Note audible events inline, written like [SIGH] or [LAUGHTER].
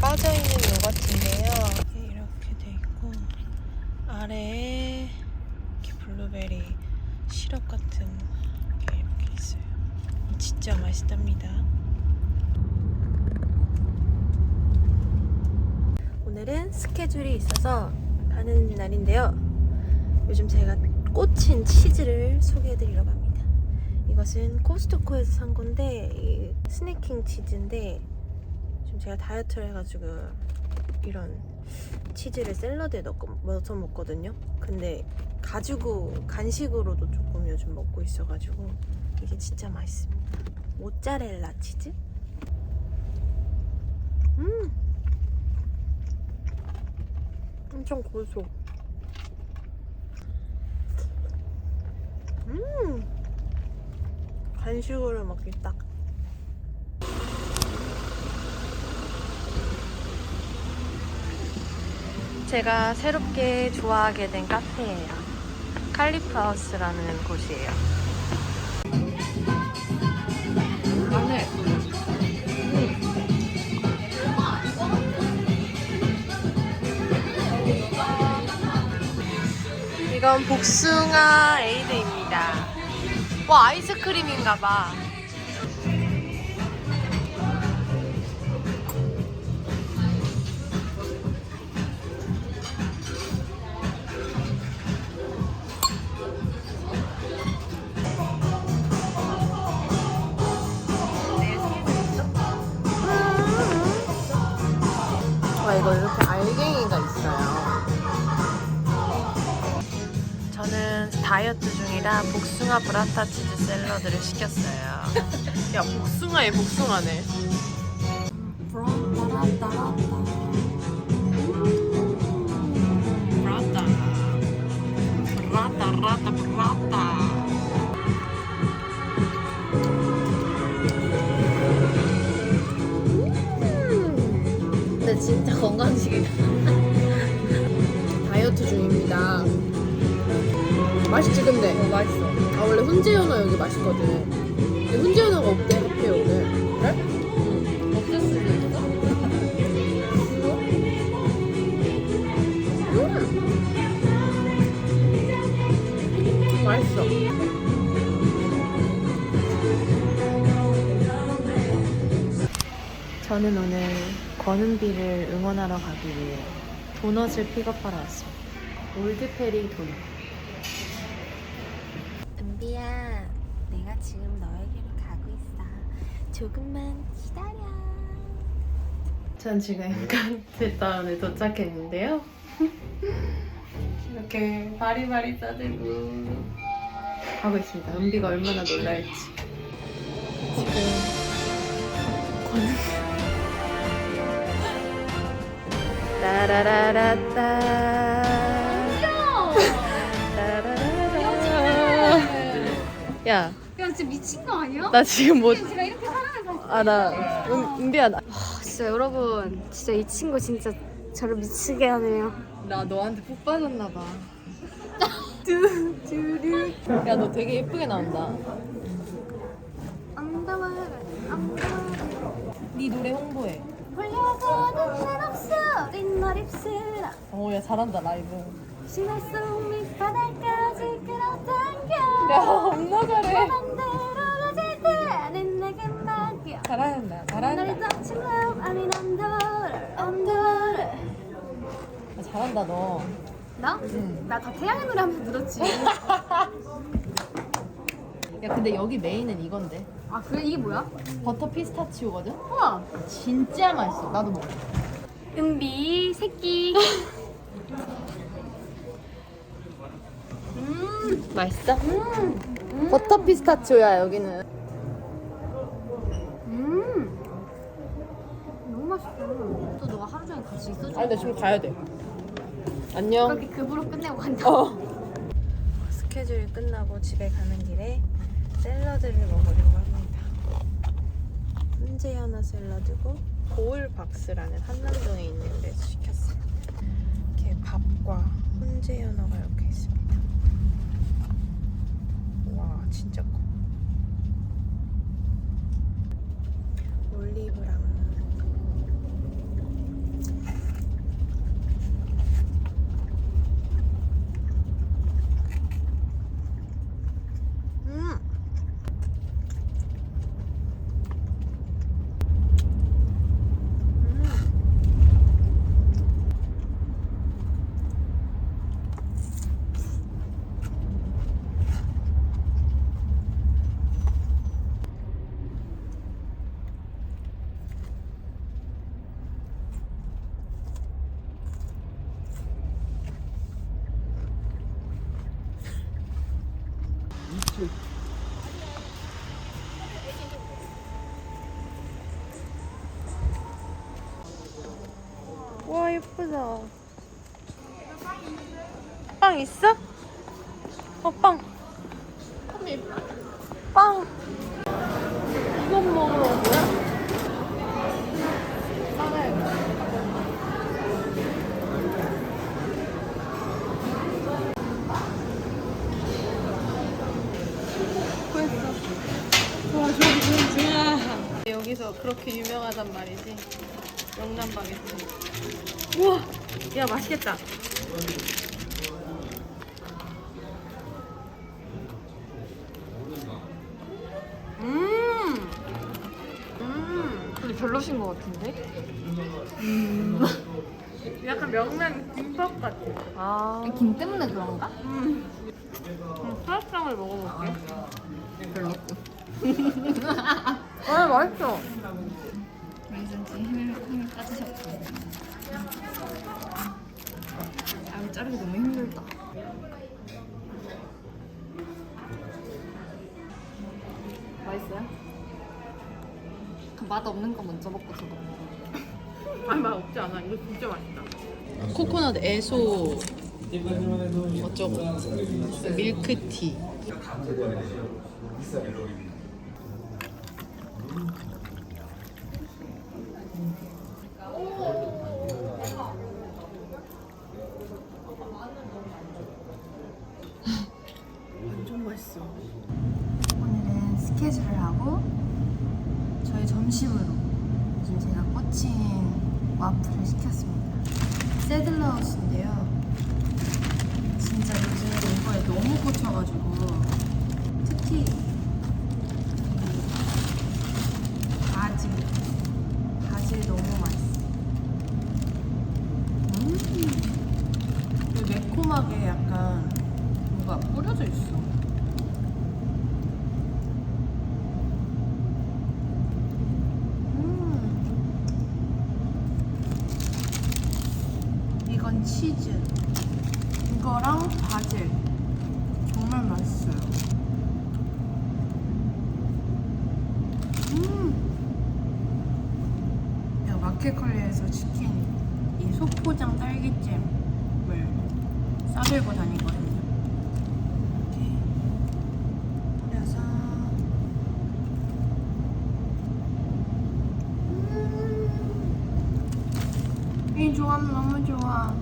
빠져있는 요거트인데요. 이렇게 돼 있고 아래에 이렇게 블루베리 시럽 같은 게 이렇게 있어요. 진짜 맛있답니다. 오늘은 스케줄이 있어서 가는 날인데요. 요즘 제가 꽂힌 치즈를 소개해드리려고 합니다. 이것은 코스트코에서 산 건데 이 스네킹 치즈인데 제가 다이어트를 해가지고 이런 치즈를 샐러드에 넣고, 넣어서 먹거든요. 근데 가지고 간식으로도 조금 요즘 먹고 있어가지고 이게 진짜 맛있습니다. 모짜렐라 치즈? 음, 엄청 고소. 음, 간식으로 먹기 딱. 제가 새롭게 좋아하게 된 카페예요. 칼리프 하우스라는 곳이에요. 이건 복숭아 에이드입니다. 와 아이스크림인가봐. 이거 이렇게 알갱이가 있어요. 저는 다이어트 중이라 복숭아 브라타 치즈 샐러드를 시켰어요. [LAUGHS] 야 복숭아에 복숭아네. 브라타. 브라타 브라타 브라타. 근데 진짜 건강식이다. [LAUGHS] 다이어트 중입니다. 맛있지 근데? 어, 맛있어. 아 원래 훈제 연어 여기 맛있거든. 근데 훈제 연어가 없 저는 오늘 권은비를 응원하러 가기 위해 도넛을 픽업하러 왔습니다. 올드페리 도넛. 은비야, 내가 지금 너에게로 가고 있어. 조금만 기다려. 전 지금 칸트타운에 도착했는데요. 이렇게 바리바리 싸들고 가고 있습니다. 은비가 얼마나 놀랄지. 지금 따라라라따 따라라라 야, 야 진짜 미친 거 아니야? 나 지금 뭐 제가 이렇게 사랑하는 사람 아, 나, 은, 은비야, 나, 진짜 여러분 진짜 이 친구 진짜 저를 미치게 하네요 나 너한테 푹 빠졌나봐. 야, 너 되게 예쁘게 나온다. 안다와라 안다와라 네 노래 홍보해. 홀려가는 한없이 어린 널 입술아 어, 야, 잘한다, 라이브. 심할 속 밑바닥까지 끌어당겨 야, 겁나 잘해. 만들어 가질 때는 내게 맡겨 잘한다, 널 잘한다. 덮친 love I'm under under 야, 잘한다, 너. 나? 응. 나다 태양의 노래 하면서 들었지 야, 근데 여기 메인은 이건데. 아 그래 이게 뭐야? 버터 피스타치오거든? 우와 진짜 맛있어. 나도 먹어. 은비 새끼 [LAUGHS] 음, 맛있어? 음, 버터 피스타치오야, 여기는. 음. 너무 맛있어. 또 너가 하루 종일 같이 있어줘. 아, 근데 지금 가야 돼. 안녕. 그렇게 급으로 끝내고 간다. 어. [LAUGHS] 스케줄이 끝나고 집에 가는 길에 샐러드를 먹으려고 합니다. 훈제 연어 샐러드고 보울박스라는 한남동에 있는 데서 시켰어요. 이렇게 밥과 훈제 연어가 이렇게 있습니다. 와 진짜 커. 올리브랑 와 예쁘다. 빵 있어? 어 빵. 빵. 이건 먹으러 온 거야? 여기서 그렇게 유명하단 말이지 영남 바게트 우와 야 맛있겠다 음 음. 근데 별로신 것 같은데? 약간 명란 김밥 같아 아. 김 때문에 그런가? 음. 음, 파스타를 먹어볼게 별로군. 아 맛있어 왠지 힘을, 힘을 빠지셨다. 아, 이거 자르기 너무 힘들다. 맛있어요? 그맛 없는 거 먼저 먹고 저거 먹어. [LAUGHS] 아니 맛 없지 않아 이거 진짜 맛있다 코코넛 에소 어쩌고 밀크티 하고 저희 점심으로 요즘 제가 꽂힌 와플을 시켰습니다. 새들러우스인데요. 진짜 요즘 이거에 너무 꽂혀가지고 특히 이 바질 바질 너무 맛있어. 음, 그 매콤하게 약간 뭐가 뿌려져 있어 음. 이건 치즈. 이거랑 바질. 정말 맛있어요. 음. 내가 마켓컬리에서 시킨 이 소포장 딸기잼을 싸들고 다니거든요. 음. 이 조합 너무 좋아.